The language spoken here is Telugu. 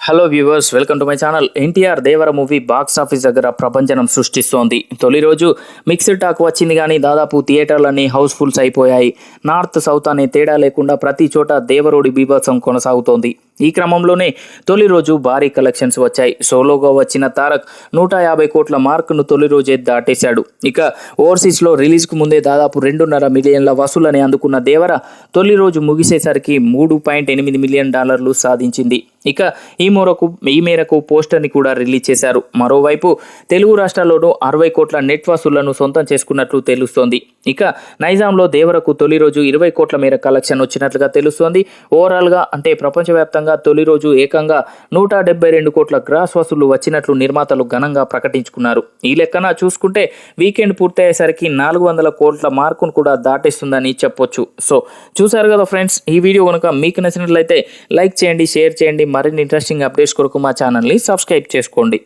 Hello viewers welcome to my channel NTR Devara movie box office దగ్గర ప్రపంచనం సృష్టిస్తోంది. తొలి రోజు మిక్స్డ్ టాక్ వచ్చింది కానీ దాదాపు థియేటర్లన్నీ హౌస్ఫుల్స్ అయిపోయాయి. నార్త్ సౌత్ అనే తేడా లేకుండా ప్రతి చోట దేవరోడి బీభత్సం కొనసాగుతోంది. ఈ క్రమంలోనే తొలి రోజు భారీ కలెక్షన్స్ వచ్చాయి. సోలోగా వచ్చిన తారక్ నూట యాభై కోట్ల మార్కును తొలి రోజే దాటేశాడు. ఇక ఓవర్సీస్లో రిలీజ్కు ముందే దాదాపు రెండున్నర మిలియన్ల వసూలని అందుకున్న దేవర తొలి రోజు ముగిసేసరికి మూడు పాయింట్ ఎనిమిది మిలియన్ డాలర్లు సాధించింది. ఇక ఈ మేరకు ఈ మేరకు పోస్టర్ని కూడా రిలీజ్ చేశారు. మరోవైపు తెలుగు రాష్ట్రాల్లోనూ అరవై కోట్ల నెట్ వసూళ్ళను సొంతం చేసుకున్నట్లు తెలుస్తోంది. ఇక నైజాంలో దేవరకు తొలి రోజు ఇరవై కోట్ల మేర కలెక్షన్ వచ్చినట్లుగా తెలుస్తోంది. ఓవరాల్గా అంటే ప్రపంచవ్యాప్తంగా తొలి రోజు ఏకంగా నూట డెబ్బై రెండు కోట్ల గ్రాస్ వసూళ్ళు వచ్చినట్లు నిర్మాతలు ఘనంగా ప్రకటించుకున్నారు. ఈ లెక్కన చూసుకుంటే వీకెండ్ పూర్తయ్యేసరికి నాలుగు వందల కోట్ల మార్కును కూడా దాటిస్తుందని చెప్పొచ్చు. సో చూసారు కదా ఫ్రెండ్స్ ఈ వీడియో కనుక మీకు నచ్చినట్లయితే లైక్ చేయండి షేర్ చేయండి మరిన్ని ఇంట్రెస్టింగ్ అప్డేట్స్ కొరకు మా ఛానల్ని సబ్స్క్రైబ్ చేసుకోండి.